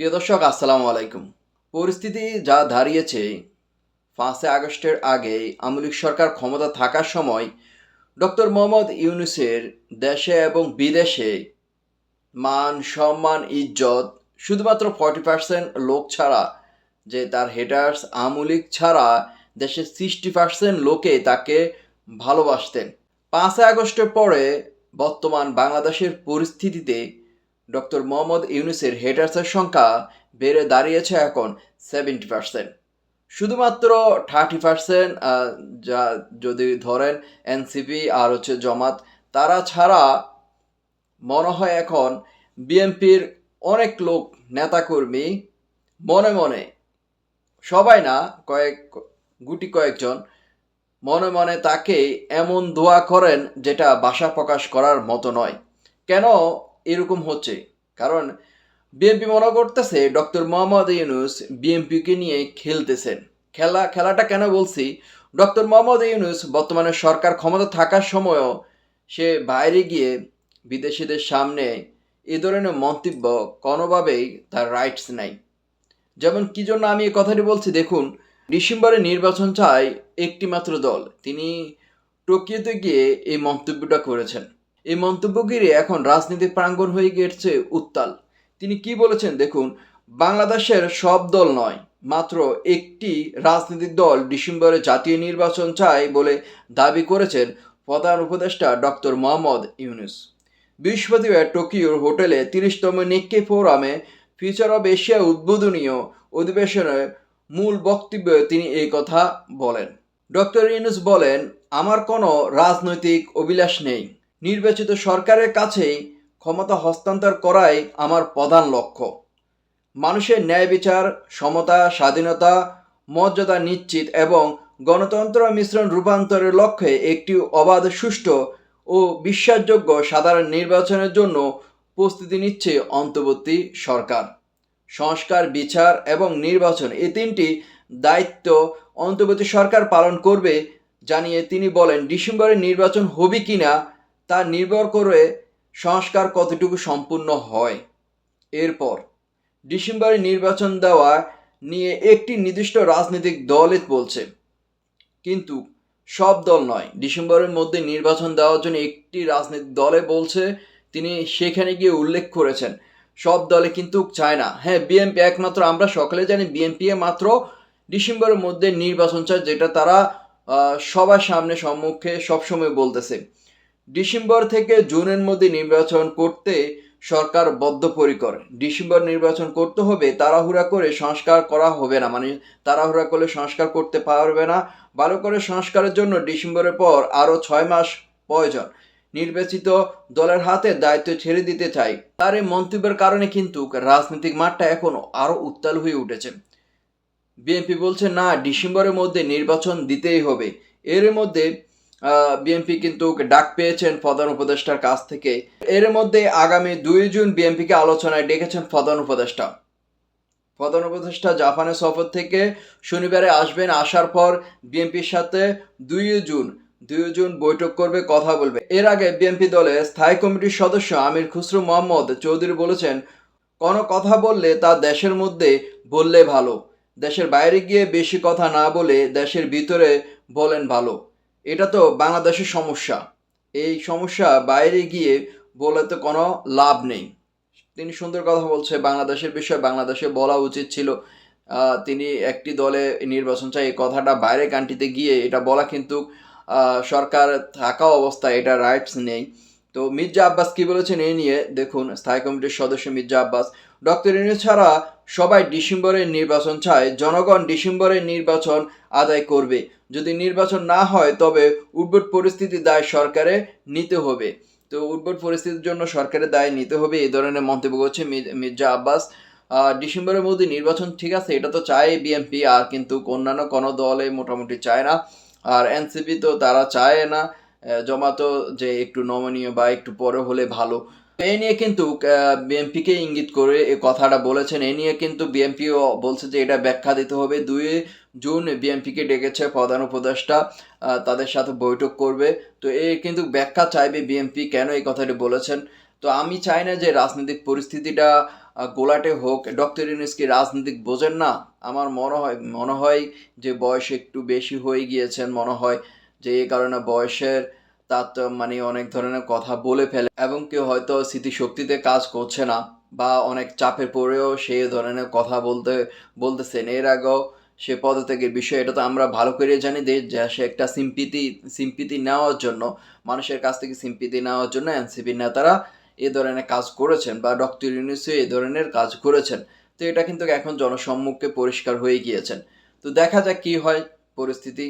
প্রিয় দর্শক, আসসালামু আলাইকুম। পরিস্থিতি যা দাঁড়িয়েছে পাঁচই আগস্টের আগে আমলিক সরকার ক্ষমতা থাকার সময় ডক্টর মোহাম্মদ ইউনুসের দেশে এবং বিদেশে মান, সম্মান, ইজ্জত শুধুমাত্র ফর্টি পার্সেন্ট লোক ছাড়া, যে তার হেটার্স আমলিক ছাড়া দেশের সিক্সটি পার্সেন্ট লোকে তাকে ভালোবাসতেন। পাঁচই আগস্টের পরে বর্তমান বাংলাদেশের পরিস্থিতিতে ডক্টর মোহাম্মদ ইউনুসের হেটার্সের সংখ্যা বেড়ে দাঁড়িয়েছে এখন সেভেন্টি পার্সেন্ট শুধুমাত্র থার্টি পার্সেন্ট যা যদি ধরেন এনসিপি আর হচ্ছে জমাত, তারা ছাড়া মনে হয় এখন বিএনপির অনেক লোক নেতাকর্মী মনে মনে, সবাই না, কয়েক, গুটি কয়েকজন মনে মনে তাকে এমন দোয়া করেন যেটা ভাষা প্রকাশ করার মতো নয়। কেন এরকম হচ্ছে। কারণ বিএনপি মনে করতেছে, ডক্টর মোহাম্মদ ইউনুস বিএনপিকে নিয়ে খেলতেছেন। খেলা, খেলাটা কেন বলছি? ডক্টর মোহাম্মদ ইউনুস বর্তমানে সরকার ক্ষমতা থাকার সময়ও সে বাইরে গিয়ে বিদেশিদের সামনে এ ধরনের মন্তব্য কোনোভাবেই তার রাইটস নাই। যেমন কি জন্য আমি এই কথাটি বলছি, দেখুন, ডিসেম্বরে নির্বাচন চায় একটি মাত্র দল। তিনি টোকিওতে গিয়ে এই মন্তব্যটা করেছেন। এই মন্তব্য ঘিরে এখন রাজনীতি প্রাঙ্গণ হয়ে গেছে উত্তাল। তিনি কি বলেছেন দেখুন, বাংলাদেশের সব দল নয়, মাত্র একটি রাজনৈতিক দল ডিসেম্বরে জাতীয় নির্বাচন চায় বলে দাবি করেছেন প্রধান উপদেষ্টা ডক্টর মোহাম্মদ ইউনুস। বৃহস্পতিবার টোকিওর হোটেলে তিরিশতম নিক্কে ফোরামে ফিউচার অব এশিয়া উদ্বোধনীয় অধিবেশনের মূল বক্তব্যে তিনি এই কথা বলেন। ডক্টর ইউনুস বলেন, আমার কোনো রাজনৈতিক অভিলাষ নেই। নির্বাচিত সরকারের কাছেই ক্ষমতা হস্তান্তর করাই আমার প্রধান লক্ষ্য। মানুষের ন্যায় বিচার, সমতা, স্বাধীনতা, মর্যাদা নিশ্চিত এবং গণতন্ত্র মিশ্রণ রূপান্তরের লক্ষ্যে একটি অবাধ, সুষ্ঠু ও বিশ্বাসযোগ্য সাধারণ নির্বাচনের জন্য প্রস্তুতি নিচ্ছে অন্তর্বর্তী সরকার। সংস্কার, বিচার এবং নির্বাচন এই তিনটি দায়িত্ব অন্তর্বর্তী সরকার পালন করবে, জানিয়ে তিনি বলেন, ডিসেম্বরে নির্বাচন হবে কিনা তা নির্ভর করে সংস্কার কতটুকু সম্পূর্ণ হয়। এরপর, ডিসেম্বরে নির্বাচন দেওয়া নিয়ে একটি নির্দিষ্ট রাজনৈতিক দলে বলছে। কিন্তু সব দল নয়, ডিসেম্বরের মধ্যে নির্বাচন দেওয়ার জন্য একটি রাজনৈতিক দলে বলছে, তিনি সেখানে গিয়ে উল্লেখ করেছেন, সব দলে কিন্তু চায় না। হ্যাঁ বিএনপি একমাত্র, আমরা সকলে জানি বিএনপি মাত্র ডিসেম্বরের মধ্যে নির্বাচন চায়, যেটা তারা সবার সামনে সম্মুখে সবসময় বলতেছে। ডিসেম্বর থেকে জুনের মধ্যে নির্বাচন করতে সরকার বদ্ধপরিকর। ডিসেম্বর নির্বাচন করতে হবে, তাড়াহুড়া করে সংস্কার করা হবে না। মানে তাড়াহুড়া করলে সংস্কার করতে পারবে না। ভালো করে সংস্কারের জন্য ডিসেম্বরের পর আরও ছয় মাস প্রয়োজন। নির্বাচিত দলের হাতে দায়িত্ব ছেড়ে দিতে চাই। তার এই মন্তব্যের কারণে কিন্তু রাজনৈতিক মাঠটা এখন আরও উত্তাল হয়ে উঠেছে। বিএনপি বলছে, না, ডিসেম্বরের মধ্যে নির্বাচন দিতেই হবে। এর মধ্যে বিএনপি কিন্তু ডাক পেয়েছেন প্রধান উপদেষ্টার কাছ থেকে। এর মধ্যে আগামী দুই জুন বিএনপিকে আলোচনায় ডেকেছেন প্রধান উপদেষ্টা। প্রধান উপদেষ্টা জাপানের সফর থেকে শনিবারে আসবেন, আসার পর বিএনপির সাথে দুই জুন দুই জুন বৈঠক করবে, কথা বলবে। এর আগে বিএনপি দলের স্থায়ী কমিটির সদস্য আমির খুসরু মোহাম্মদ চৌধুরী বলেছেন, কোনো কথা বললে তা দেশের মধ্যে বললে ভালো। দেশের বাইরে গিয়ে বেশি কথা না বলে দেশের ভিতরে বলেন ভালো। এটা তো বাংলাদেশের সমস্যা। এই সমস্যা বাইরে গিয়ে বলে তো কোনো লাভ নেই। তিনি সুন্দর কথা বলছে, বাংলাদেশের বিষয়ে বাংলাদেশে বলা উচিত ছিল তিনি একটি দলে নির্বাচন চাই, এই কথাটা বাইরে কান্ট্রিতে গিয়ে এটা বলা কিন্তু সরকার থাকা অবস্থায় এটা রাইটস নেই। তো মির্জা আব্বাস কি বলেছেন এই নিয়ে? দেখুন, স্থায়ী কমিটির সদস্য মির্জা আব্বাস, ডক্টর ইনু ছাড়া সবাই ডিসেম্বরের নির্বাচন চায়, জনগণ ডিসেম্বরের নির্বাচন আদায় করবে। যদি নির্বাচন না হয়, তবে উদ্ভট পরিস্থিতি দায় সরকারে নিতে হবে। তো উদ্ভট পরিস্থিতির জন্য সরকারের দায় নিতে হবে এই ধরনের মন্তব্য করছে মির্জা আব্বাস। ডিসেম্বরের মধ্যে নির্বাচন ঠিক আছে, এটা তো চায় বিএনপি, আর কিন্তু অন্যান্য কোনো দলে মোটামুটি চায় না। আর এনসিপি তো তারা চায় না। জমাতো যে একটু নমনীয় বা একটু পরে হলে ভালো। এই নিয়ে কিন্তু বিএনপিকে ইঙ্গিত করে এই কথাটা বলেছেন। এই নিয়ে কিন্তু বিএনপিও বলছে যে এটা ব্যাখ্যা দিতে হবে। দুই জুন বিএনপিকে ডেকেছে প্রধান উপদেষ্টা তাদের সাথে বৈঠক করবে। তো এই কিন্তু ব্যাখ্যা চাইবে বিএনপি কেন এই কথাটি বলেছেন। তো আমি চাই না যে রাজনৈতিক পরিস্থিতিটা গোলাটে হোক। ডক্টর ইউনুস কি রাজনীতিক বোঝেন না? আমার মনে হয় মনে হয় যে বয়স একটু বেশি হয়ে গিয়েছেন, মনে হয়। যে এই কারণে বয়সের তার মানে অনেক ধরনের কথা বলে ফেলে এবং কেউ হয়তো স্মৃতিশক্তিতে কাজ করছে না বা অনেক চাপে পড়েও সেই ধরনের কথা বলতে বলতেছেন এর আগেও সে পদত্যাগের বিষয়, এটা তো আমরা ভালো করে জানি যে সে একটা সিম্পিতি সিম্পিতি নেওয়ার জন্য, মানুষের কাছ থেকে সিম্পিতি নেওয়ার জন্য এনসিপি নেতারা এ ধরনের কাজ করেছেন বা ডক্টর ইউনুসে এ ধরনের কাজ করেছেন। তো এটা কিন্তু এখন জনসম্মুখে পরিষ্কার হয়ে গিয়েছেন। তো দেখা যাক কি হয় পরিস্থিতি।